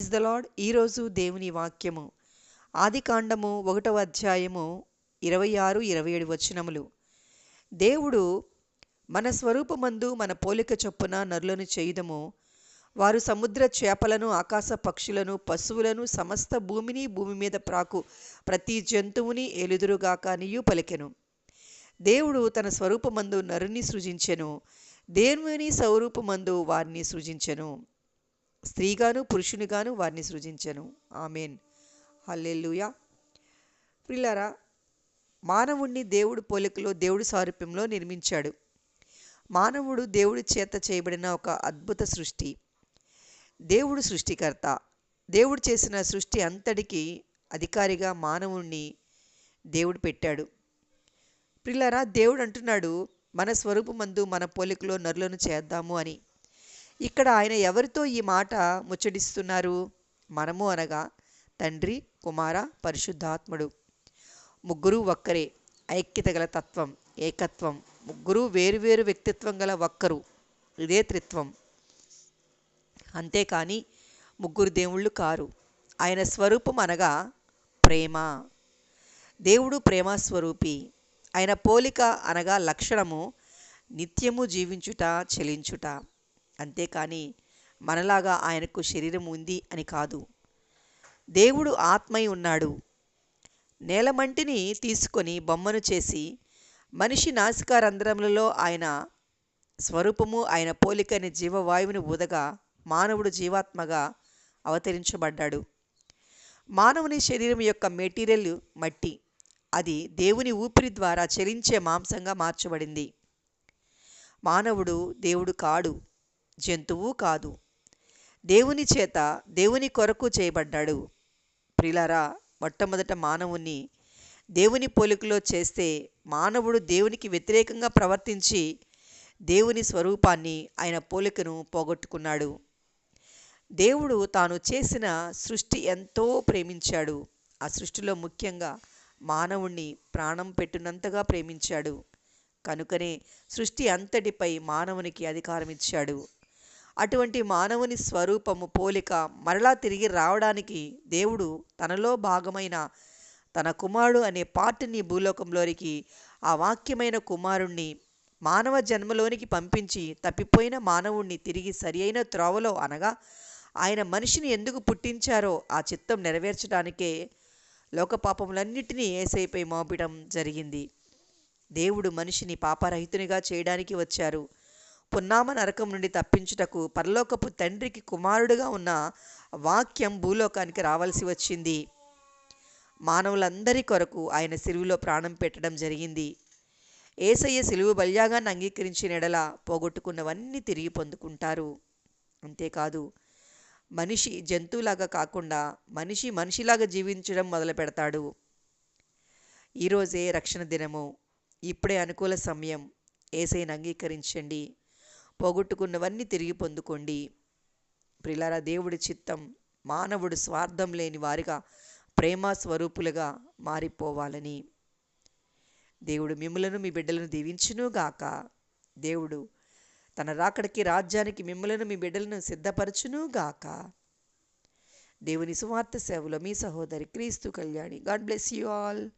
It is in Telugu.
ఇస్ ద లాడ్ ఈరోజు దేవుని వాక్యము. ఆది కాండము ఒకటవ అధ్యాయము ఇరవై ఆరు ఇరవై ఏడు వచనములు. దేవుడు మన స్వరూపమందు మన పోలిక చొప్పున నరులను చేయుదము. వారు సముద్ర చేపలను ఆకాశ పక్షులను పశువులను సమస్త భూమిని భూమి మీద ప్రాకు ప్రతి జంతువుని ఎలుదురుగాక నీయు పలికెను. దేవుడు తన స్వరూపమందు నరుని సృజించెను. దేవుని స్వరూపమందు వారిని సృజించెను. స్త్రీగాను పురుషునిగాను వారిని సృజించను. ఆమెన్. హల్లెలూయా. ప్రిలారా మానవుణ్ణి దేవుడు పోలికలో దేవుడి సారూప్యంలో నిర్మించాడు. మానవుడు దేవుడి చేత చేయబడిన ఒక అద్భుత సృష్టి. దేవుడు సృష్టికర్త. దేవుడు చేసిన సృష్టి అంతటికి అధికారిగా మానవుణ్ణి దేవుడు పెట్టాడు. ప్రిలారా దేవుడు అంటున్నాడు మన స్వరూపమందు మన పోలికలో నరులను చేద్దాము అని. ఇక్కడ ఆయన ఎవరితో ఈ మాట ముచ్చటిస్తున్నారు? మనము అనగా తండ్రి కుమార పరిశుద్ధాత్ముడు. ముగ్గురు ఒక్కరే ఐక్యత గల తత్వం ఏకత్వం. ముగ్గురు వేరువేరు వ్యక్తిత్వం గల ఒక్కరు ఇదే త్రిత్వం. అంతేకాని ముగ్గురు దేవుళ్ళు కారు. ఆయన స్వరూపం అనగా ప్రేమ. దేవుడు ప్రేమ స్వరూపి ఆయన పోలిక అనగా లక్షణము నిత్యము జీవించుట చెలించుట. అంతేకాని మనలాగా ఆయనకు శరీరం ఉంది అని కాదు. దేవుడు ఆత్మై ఉన్నాడు. నేలమంటిని తీసుకొని బొమ్మను చేసి మనిషి నాసికా రంధ్రములలో ఆయన స్వరూపము ఆయన పోలికని జీవవాయువుని ఊదగా మానవుడు జీవాత్మగా అవతరించబడ్డాడు. మానవుని శరీరం యొక్క మెటీరియల్ మట్టి. అది దేవుని ఊపిరి ద్వారా చలించే మాంసంగా మార్చబడింది. మానవుడు దేవుడు కాడు. జంతువు కాదు. దేవుని చేత దేవుని కొరకు చేయబడ్డాడు. ప్రిలారా మొట్టమొదట మానవుని దేవుని పోలికలో చేస్తే మానవుడు దేవునికి వ్యతిరేకంగా ప్రవర్తించి దేవుని స్వరూపాన్ని ఆయన పోలికను పోగొట్టుకున్నాడు. దేవుడు తాను చేసిన సృష్టి ఎంతో ప్రేమించాడు. ఆ సృష్టిలో ముఖ్యంగా మానవుణ్ణి ప్రాణం పెట్టినంతగా ప్రేమించాడు. కనుకనే సృష్టి అంతటిపై మానవునికి అధికారం ఇచ్చాడు అటువంటి మానవుని స్వరూపము పోలిక మరలా తిరిగి రావడానికి దేవుడు తనలో భాగమైన తన కుమారుడు అనే పార్టీని భూలోకంలోనికి ఆ వాక్యమైన కుమారుణ్ణి మానవ జన్మలోనికి పంపించి తప్పిపోయిన మానవుణ్ణి తిరిగి సరియైన త్రోవలో అనగా ఆయన మనిషిని ఎందుకు పుట్టించారో ఆ చిత్తం నెరవేర్చడానికే లోకపాపములన్నిటినీ ఏసైపై మోపడం జరిగింది. దేవుడు మనిషిని పాపరహితునిగా చేయడానికి వచ్చారు. పున్నామ నరకం నుండి తప్పించుటకు పరలోకపు తండ్రికి కుమారుడుగా ఉన్న వాక్యం భూలోకానికి రావాల్సి వచ్చింది. మానవులందరి కొరకు ఆయన సిలువులో ప్రాణం పెట్టడం జరిగింది. ఏసయ్య సిలువు బల్యాగాన్ని అంగీకరించిన ఎడల పోగొట్టుకున్నవన్నీ తిరిగి పొందుకుంటారు. అంతేకాదు మనిషి జంతువులాగా కాకుండా మనిషి మనిషిలాగా జీవించడం మొదలు పెడతాడు. ఈరోజే రక్షణ దినము. ఇప్పుడే అనుకూల సమయం. ఏసైని అంగీకరించండి. పోగొట్టుకున్నవన్నీ తిరిగి పొందుకోండి. ప్రిలారా దేవుడి చిత్తం మానవుడు స్వార్థం లేని వారిగా ప్రేమ స్వరూపులుగా మారిపోవాలని. దేవుడు మిమ్మలను మీ బిడ్డలను దీవించునుగాక. దేవుడు తన రాకడికి రాజ్యానికి మిమ్మలను మీ బిడ్డలను సిద్ధపరచునుగాక. దేవుని సువార్త సేవలో మీ సహోదరి క్రీస్తు Kalyani. God bless you all.